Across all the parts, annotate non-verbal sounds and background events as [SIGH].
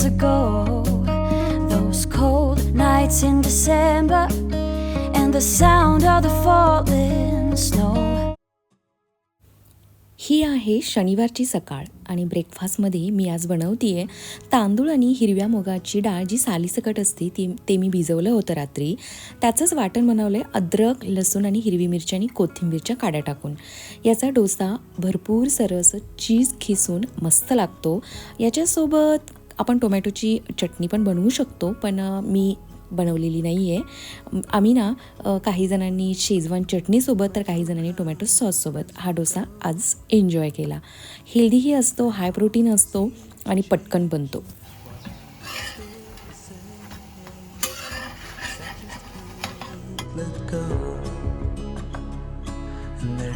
years ago. Those cold nights in December and the sound of the falling snow. ही आहे शनिवारची सकाळ आणि ब्रेकफास्टमध्ये मी आज बनवते तांदूळ आणि हिरव्या मुगाची डाळ जी सालीसकट असते ती ते मी भिजवलं होतं रात्री त्याचंच वाटण बनवलं आहे अद्रक लसूण आणि हिरवी मिरची आणि कोथिंबीरच्या काड्या टाकून याचा डोसा भरपूर सरस चीज खिसून मस्त लागतो याच्यासोबत आपण टोमॅटोची चटणी पण बनवू शकतो पण मी बनवलेली नाही आहे आम्ही ना काही जणांनी शेजवान चटणीसोबत तर काही जणांनी टोमॅटो सॉससोबत हा डोसा आज एन्जॉय केला. हेल्दीही असतो हाय प्रोटीन असतो आणि पटकन बनतो.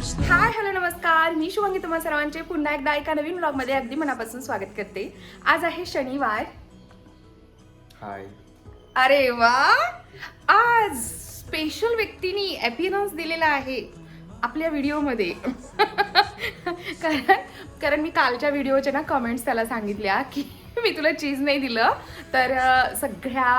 हाय हॅलो नमस्कार. मी शुभांगी तुम्हा सर्वांचे. पुन्हा एकदा एका नवीन ब्लॉगमध्ये अगदी मनापासून स्वागत करते. आज आहे शनिवार. हाय. अरे वा! आज स्पेशल व्यक्तीनी अपियरन्स दिलेला आहे आपल्या व्हिडिओमध्ये. [LAUGHS] कारण कारण मी कालच्या व्हिडिओच्या ना कमेंट्स त्याला सांगितल्या की मी तुला चीज नाही दिलं. तर सगळ्या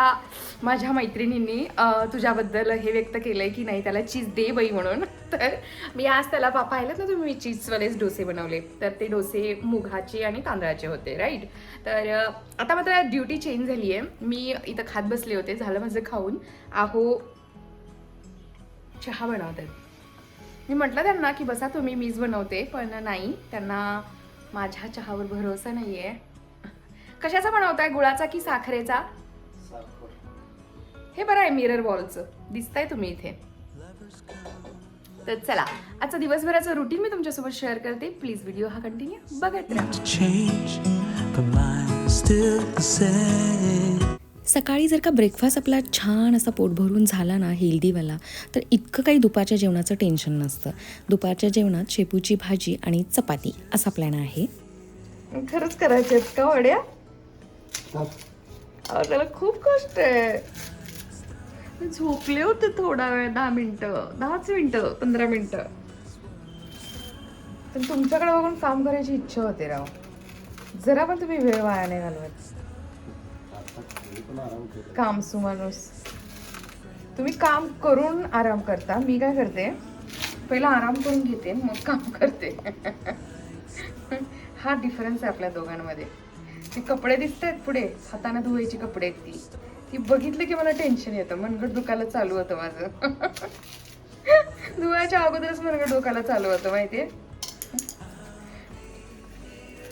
माझ्या मैत्रिणींनी तुझ्याबद्दल हे व्यक्त केलंय की नाही त्याला चीज दे बाई म्हणून. तर मी आज त्याला पापा पाहिलं ना तुम्ही चीजवालेच डोसे बनवले. तर ते डोसे मुगाचे आणि तांदळाचे होते राईट तर आता मात्र ड्युटी चेंज झाली आहे. मी इथं खात बसले होते झालं माझं खाऊन. आहो चहा बनवतात. मी म्हटलं त्यांना की बसा तुम्ही मीच बनवते. पण नाही त्यांना माझ्या चहावर भरोसा नाही आहे कशाचा बनवताय गुळाचा की साखरेचा? हे बरं आहे मिरर बॉलचं दिसताय तुम्ही इथे. तर चला आजचा दिवसभराचं रुटीन मी तुमच्यासोबत शेअर करते. प्लीज व्हिडिओ हा कंटिन्यू बघत राहा. सकाळी जर का ब्रेकफास्ट आपला छान असा पोट भरून झाला ना हेल्दीवाला तर इतकं काही दुपारच्या जेवणाचं टेन्शन नसतं. दुपारच्या जेवणात शेपूची भाजी आणि चपाती असा प्लॅन आहे. खरंच करायचे आहेत का वड्या? त्याला खूप कष्ट आहे. मी झोपले होते थोडा वेळ दहा मिनिटं. दहाच मिनिटं पंधरा मिनिटं. पण तुमच्याकडे बघून काम करायची इच्छा होते राव. जरा पण तुम्ही वेळ वाया नाही घालवत. काम सु माणूस. तुम्ही काम करून आराम करता. मी काय करते? पहिला आराम करून घेते मग काम करते. [LAUGHS] हा डिफरन्स आहे आपल्या दोघांमध्ये. ते कपडे दिसत आहेत पुढे. हाताने धुवायची कपडे आहेत ती. ती बघितलं की मला टेन्शन येतं. मनगट दुखायला चालू होतं माझं. [LAUGHS] धुवायच्या अगोदरच मनगट दुखायला चालू होतं माहितीये?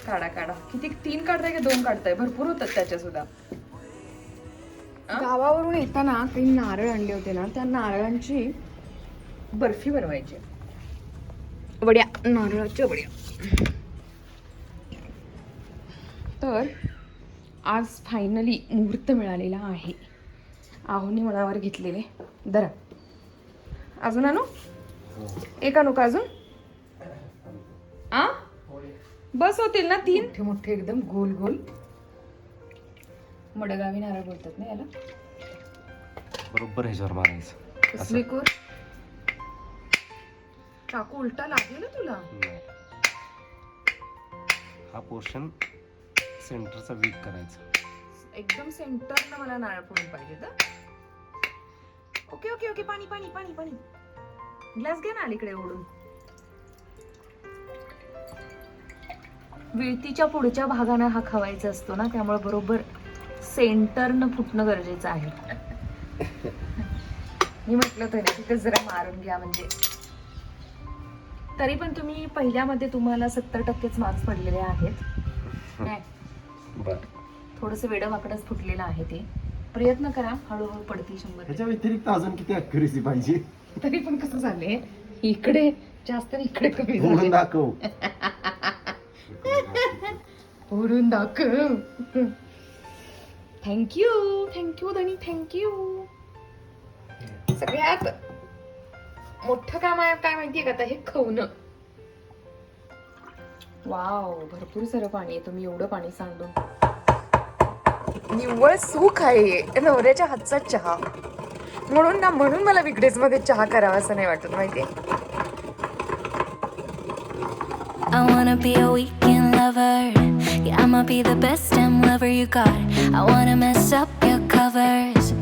काढा काढा. किती? तीन काढताय की दोन काढताय? भरपूर होतात त्याच्या सुद्धा. गावावरून येताना काही नारळ आणले होते ना त्या नारळांची बर्फी बनवायची. वड्या. नारळाच्या वड्या. तर आज फायनली मुहूर्त मिळालेला आहे. आहोनी मनावर घेतलेले. दरा. अजून आणू एक आणू का अजून? आ? बस होतील ना तीन? मोठे मोठे एकदम गोल गोल. मडगावी नारळ बोलतात ना याला. बरोबर ह्याच्यावर मारायचं कसली कोर चाकू उलटा लागेल ना तुला. हा पोर्शन सेंटरचा वीक करायचा. एकदम सेंटरला मला नारळ फोडून पाहिजे तर. ओके ओके ओके पाणी पाणी पाणी पाणी. ग्लास घे ना अलीकडे ओढून. विळतीच्या पुढच्या भागानं हा खवायचा असतो ना त्यामुळे बरोबर सेंटरनं फुटणं गरजेचं आहे. मी म्हटलं तरी तिथे जरा मारून घ्या म्हणजे. तरी पण तुम्ही पहिल्यामध्ये तुम्हाला सत्तर टक्केच मार्क्स पडलेले आहेत? [LAUGHS] बर. थोडंसं वेडं वाकडंच फुटलेलं आहे ते. प्रयत्न करा हळूहळू पडतील शंभर ह्याच्या व्यतिरिक्त अजून किती अक्युरेसी पाहिजे? तरी पण कसं झाले इकडे जास्त आणि इकडे कमी झाले दाखव. ओढून दाखव. थँक्यू थँक्यू धनी थँक्यू सगळ्यात मोठं काम आहे काय माहितीये का आता? हे खवणं. वाव भरपूर सारं पाणी आहे तुम्ही एवढं पाणी सांडून निव्वळ सुख आहे नवऱ्याच्या हातचा चहा म्हणून ना म्हणून मला विकडेजमध्ये चहा करावा असं नाही वाटत माहितीये I wanna be a weekend lover, Yeah, I'ma be the best damn lover you got. I wanna mess up your covers.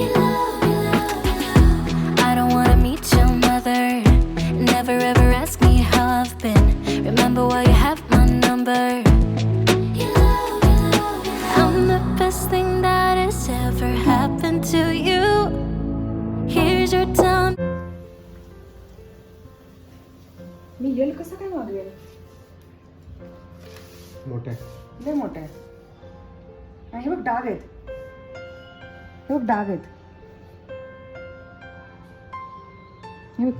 You love, you love, you love. I don't wanna meet your mother. Never ever हे बघ डाग आहेत. हे बघ डाग आहेत. हे बघ.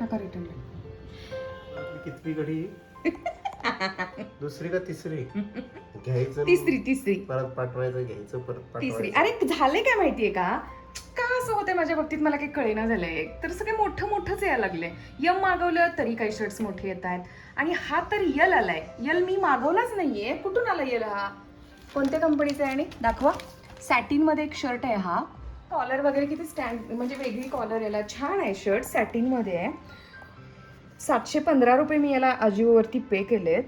टाका रिटर्न कितवी घडी? दुसरी का तिसरी? [LAUGHS] घ्यायचं तिसरी तिसरी. परत पाठवायचं घ्यायचं परत तिसरी. पाठवायचं. अरे झाले काय माहितीये का? का असं होते माझ्या बाबतीत? मला काही कळेना झालंय. तर सगळे मोठं मोठंच यायला लागले. यम मागवलं तरी काही शर्ट्स मोठे येत आहेत. आणि हा तर यल आलाय. यल मी मागवलाच नाहीये. कुठून आला यल हा? कोणत्या कंपनीचा आहे आणि? दाखवा. सॅटिनमध्ये एक शर्ट आहे हा. कॉलर वगैरे किती स्टँड म्हणजे वेगळी कॉलर याला. छान आहे शर्ट सॅटिनमध्ये आहे. सातशे पंधरा रुपये मी याला अजिओवरती पे केलेत.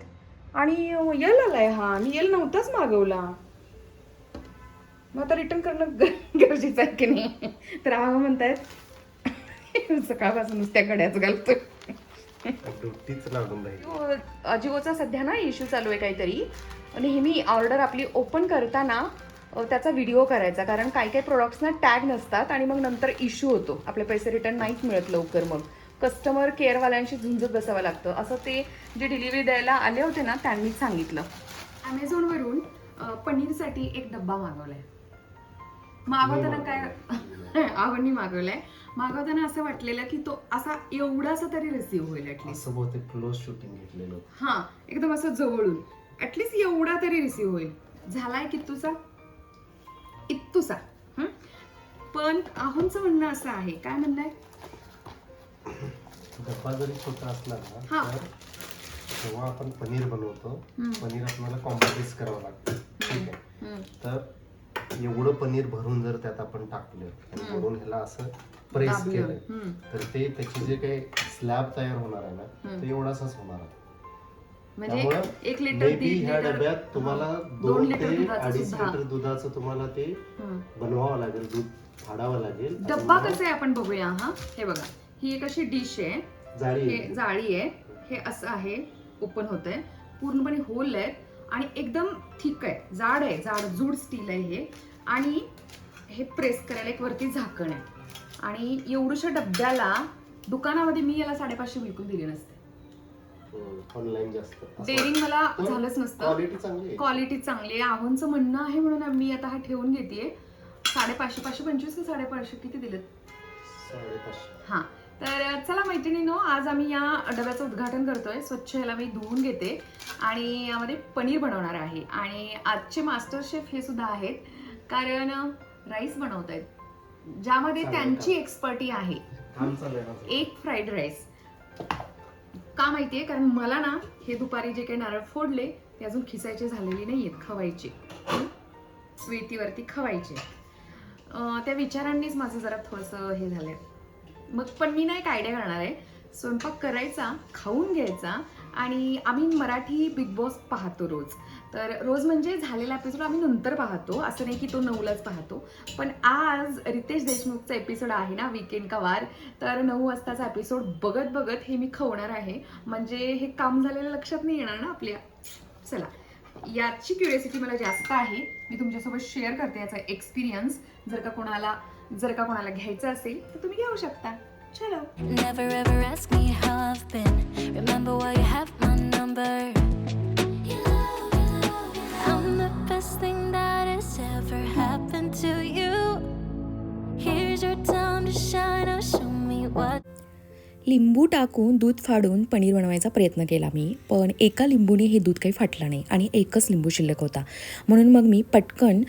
आणि यल आलाय हा. मी यल नव्हताच मागवला. मग आता रिटर्न करणं गरजेचं आहे की नाही? तर हा म्हणतायत सकाळपासून नुसत्या गड्याच घालतोय. ड्युटीच लागून राहील. तो अजिओचा सध्या ना इश्यू चालू आहे काहीतरी. नेहमी ऑर्डर आपली ओपन करताना त्याचा व्हिडिओ करायचा. कारण काही काही प्रोडक्ट्सना टॅग नसतात आणि मग नंतर इश्यू होतो. आपले पैसे रिटर्न नाहीच मिळत लवकर मग. कस्टमर केअरवाल्यांशी झुंजत बसावं लागतं. असं ते जे डिलिव्हरी द्यायला आले होते ना त्यांनीच सांगितलं. ॲमेझॉनवरून पनीरसाठी एक डब्बा मागवलाय. मागवताना काय आवडणी [LAUGHS] मागवलाय. मागवताना असं वाटलेलं की तो असा एवढासा तरी रिसीव्ह होईल ऍटलीस्ट असं बहुतेक क्लोज शूटिंग घेतलेलं. हा एकदम असं जवळून. ऍटलीस्ट एवढा तरी रिसीव्ह होईल. झालाय कित्तूचा इत्तूसा. हं? पण आहोंचं म्हणणं असं आहे. काय म्हणणं डब्बा जरी छोटा असला हा. ना तर जेव्हा आपण पनीर बनवतो हम्म. पनीर आपल्याला कॉम्प्रोमाइज करावं लागतं. ठीक आहे? हं. तर एवढं पनीर भरून जर त्यात आपण टाकलं आणि. वरून ह्याला असं प्रेस. केलं. तर ते त्याची जे काही स्लॅब तयार होणार आहे ना. ते एवढासाच होणार आहे म्हणजे त्यामुळं एक लिटर ह्या डब्यात तुम्हाला दोन ते अडीच. लिटर दुधाचं तुम्हाला ते. बनवावं लागेल दूध फाडावं लागेल डब्बा कसं आहे आपण बघूया हा हे बघा ही एक अशी डिश आहे जाळी आहे. जाळी आहे हे असं आहे ओपन होत आहे पूर्णपणे होल आहेत आणि एकदम थिक आहे. जाड आहे जाड जूड स्टील आहे हे. आणि हे प्रेस करायला एक वरती झाकण आहे. आणि एवढूशा डब्याला दुकानामध्ये मी याला साडेपाचशे बिलकुल दिले नसते. ऑनलाईन जास्त. डेअरिंग मला झालंच नसतं. क्वालिटी चांगली आहे. क्वालिटी चांगली आहे. आव्हानचं म्हणणं आहे म्हणून मी आता हा ठेवून घेते. साडेपाचशे पाचशे पंचवीस की साडेपाचशे किती दिलेत? हा. तर चला मैत्रिणीनो आज आम्ही या डब्याचं उद्घाटन करतोय. स्वच्छ ह्याला मी धुवून घेते. आणि यामध्ये पनीर बनवणार आहे. आणि आजचे मास्टर शेफ हे सुद्धा आहेत. कारण राईस बनवत आहेत ज्यामध्ये त्यांची? एक्सपर्टी आहे. आहे. एक फ्राईड राईस का माहितीये? कारण मला ना हे दुपारी जे काही नारळ फोडले ते अजून खिसायचे झालेले नाहीयेत खवायचे. स्वीटीवरती खवायचे. त्या विचारांनीच माझं जरा थोडंसं हे झालंय. मग पण मी ना एक आयडिया करणार आहे. स्वयंपाक करायचा खाऊन घ्यायचा आणि आम्ही मराठी बिग बॉस पाहतो रोज. तर रोज म्हणजे झालेला एपिसोड आम्ही नंतर पाहतो. असं नाही की तो नऊलाच पाहतो. पण आज रितेश देशमुखचा एपिसोड आहे ना वीकेंड का वार तर नऊ वाजताचा एपिसोड बघत बघत हे मी खवणार आहे. म्हणजे हे काम झालेलं लक्षात नाही येणार ना आपल्या. चला याची क्युरियोसिटी मला जास्त आहे. मी तुमच्यासोबत शेअर करते याचा एक्सपिरियन्स जर का कोणाला जर का कोणाला घ्यायचं असेल तर तुम्ही घेऊ शकता चलो Never ever ask me how I've been. Remember why you have my number. I'm the best thing that has ever happened to you. Here's your time to shine. Now show me what. लिंबू टाकून दूध फाडून पनीर बनवायचा प्रयत्न केला मी पण एका लिंबूने हे दूध काही फाटलं नाही आणि एकच लिंबू शिल्लक होता. म्हणून मग मी पटकन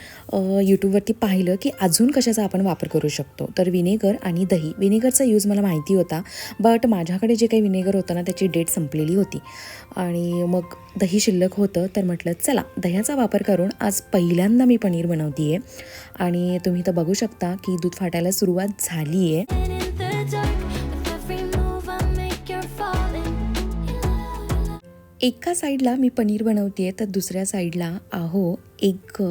यूट्यूबवरती पाहिलं की अजून कशाचा आपण वापर करू शकतो. तर विनेगर आणि दही. विनेगरचा यूज मला माहिती होता बट माझ्याकडे जे काही विनेगर होतं ना त्याची डेट संपलेली होती. आणि मग दही शिल्लक होतं तर म्हटलं चला दह्याचा वापर करून आज पहिल्यांदा मी पनीर बनवते आहे आणि तुम्ही तर बघू शकता की दूध फाटायला सुरुवात झाली आहे एका साईडला मी पनीर बनवते आहे तर दुसऱ्या साईडला आहो एक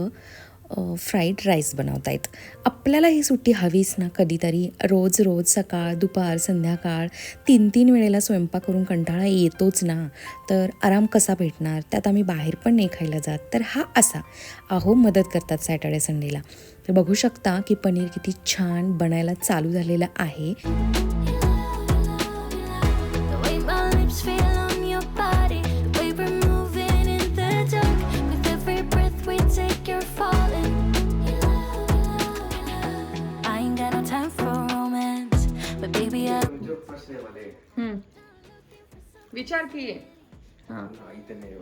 फ्राईड राईस बनवता येत आपल्याला ही सुट्टी हवीच ना कधीतरी? रोज रोज सकाळ दुपार संध्याकाळ तीन तीन वेळेला स्वयंपाक करून कंटाळा येतोच ना. तर आराम कसा भेटणार? त्यात आम्ही बाहेर पण नाही खायला जात. तर हा असा. आहो मदत करतात सॅटर्डे संडेला. तर बघू शकता की पनीर किती छान बनायला चालू झालेलं आहे. हम्म. विचार की. हा.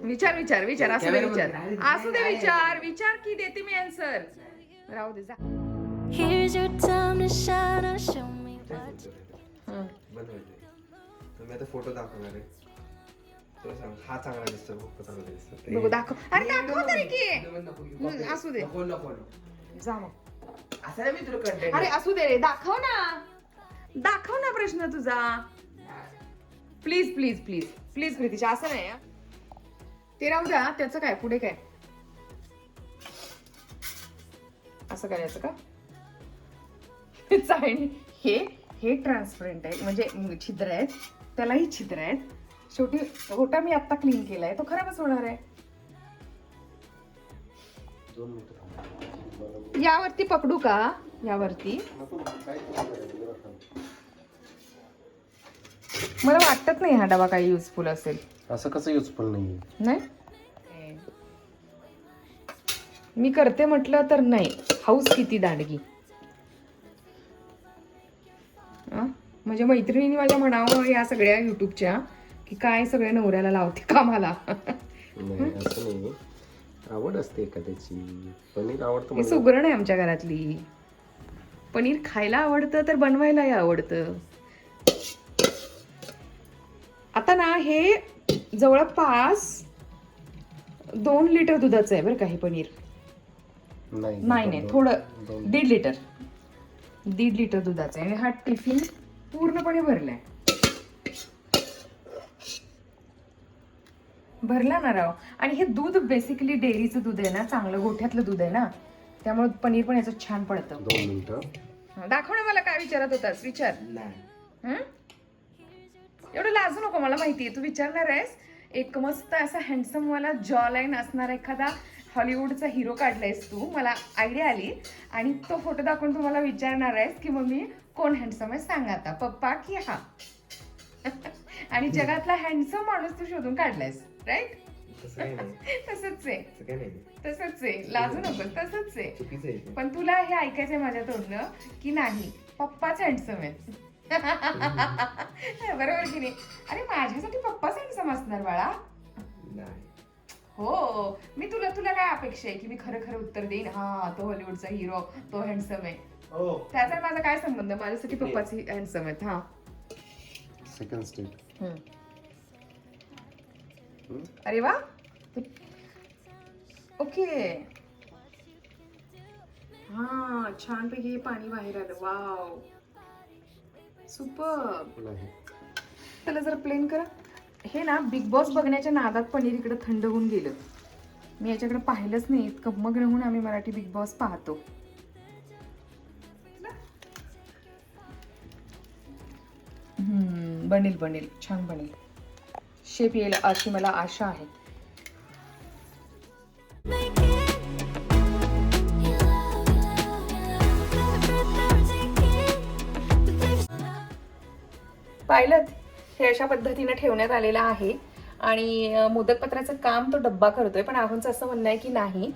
विचार विचार विचार असू दे विचार. असू दे विचार. विचार की देते मी आन्सर राहू दे जा. Here's your time to shine, or show me what. हं. बनवायचे तर मी आता फोटो दाखवणार आहे. तुला सांग हा चांगला दिसतो खूप चांगला दिसतो बघू दाखव. अरे दाखव तरी की. हं, असू दे. जा मग. अरे असू दे रे दाखव ना. दाखव ना प्रश्न तुझा. Please please please please Pritisha असं नाही. ते राहू द्या त्याचं काय पुढे काय? असं करायचं का? चाळणी हे हे ट्रान्सपरंट आहे. म्हणजे छिद्र आहेत. त्यालाही छिद्र आहेत. शेवटी गोटा मी आत्ता क्लीन केलाय. तो खराबच होणार आहे. यावरती पकडू का? यावरती. मला वाटत नाही हा डबा काही युजफुल असेल. असं कसं युजफुल नाही नाही? मी करते म्हटलं तर नाही. हाऊस किती दांडगी? म्हणजे मैत्रिणीने माझ्या म्हणावं या सगळ्या युट्यूबच्या की काय सगळ्या नवऱ्याला लावते कामाला. नाही असं नाही आवड असते एखाद्याची. पनीर आवडतं सुगरण आहे आमच्या घरातली. पनीर खायला आवडतं तर बनवायलाही आवडतं. हे जवळपास दोन लिटर दुधाचं आहे बरं का हे पनीर. नाही नाही नाही थोडं दीड लिटर. दीड लिटर दुधाचं आहे आणि हा टिफिन पूर्णपणे भरलाय. भरला ना राव. आणि हे दूध बेसिकली डेअरीचं दूध आहे ना चांगलं गोठ्यातलं दूध आहे ना त्यामुळे पनीर पण याचं छान पडतं. दोन मिनिटं. हं, दाखव ना मला काय विचारत होतास विचार. हं? एवढं लाजू नको मला माहितीये. तू विचारणार आहेस एक मस्त असा हँडसम वाला जॉ लाईन असणारा एखादा हॉलिवूडचा हिरो काढलायस तू. मला आयडिया आली. आणि तो फोटो दाखवून तू मला विचारणार आहेस की मम्मी कोण हँडसम आहे? सांग आता. पप्पा की हा? [LAUGHS] आणि जगातला हँडसम माणूस तू शोधून काढलायस राईट [LAUGHS] तसंच आहे. तसंच आहे. लाजू नकोस तसंच आहे. आहे. पण तुला हे ऐकायचंय माझ्या तोंडनं की नाही पप्पाच हँडसम आहेत. [LAUGHS] बरोबर की नाही? अरे माझ्यासाठी पप्पाच हँडसम असणार बाळा. नाही. हो मी तुला तुला काय अपेक्षा आहे की मी खरं खरं उत्तर देईन? हा तो हॉलिवूडचा हिरो तो हँडसम आहे. हो. त्याचा माझा काय संबंध? माझ्यासाठी पप्पाच हँडसम आहेत हा. सेकंड स्टेट हम्म. अरे वा. ओके. हा छानपैकी पाणी बाहेर आलं. वाव. सुपर नाही. त्याला जर प्लेन करा. हे ना बिग बॉस बघण्याच्या नादात पनीर इकडे थंड होऊन गेलं. मी याच्याकडे पाहिलंच नाही इतकं मग्न होऊन आम्ही मराठी बिग बॉस पाहतो. हम्म, बनेल बनेल. छान बनेल. शेप येईल अशी मला आशा आहे. पाहिलं हे अशा पद्धतीनं ठेवण्यात आलेलं आहे. आणि मोदकपत्राचं काम तो डब्बा करतोय पण आहूनचं असं म्हणणं आहे की नाही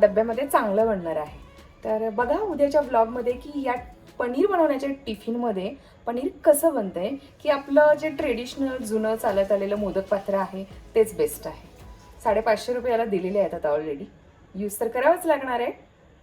डब्यामध्ये चांगलं बनणार आहे. तर बघा उद्याच्या व्लॉगमध्ये की या पनीर बनवण्याच्या टिफिनमध्ये पनीर कसं बनतं आहे की आपलं जे ट्रेडिशनल जुनं चालत आलेलं मोदकपात्र आहे तेच बेस्ट आहे. साडेपाचशे रुपयाला दिलेले आहेत आता ऑलरेडी यूज तर करावंच लागणार आहे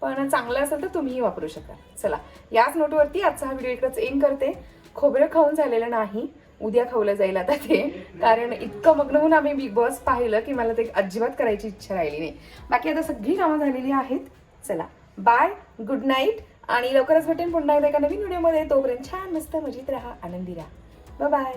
पण चांगलं असेल तर तुम्हीही वापरू शकाल. चला याच नोटवरती आजचा हा व्हिडिओ इकडंच एंड करते. खोबरं खाऊन झालेलं नाही. उद्या खावलं जाईल आता ते. कारण इतकं मग्न होऊन आम्ही बिग बॉस पाहिलं की मला ते अजिबात करायची इच्छा राहिली नाही. बाकी आता सगळी कामं झालेली आहेत. चला. बाय गुड नाईट आणि लवकरच भेटेन पुन्हा एकदा एका नवीन व्हिडिओमध्ये तोपर्यंत छान मस्त मजेत राहा. आनंदी राहा. बाय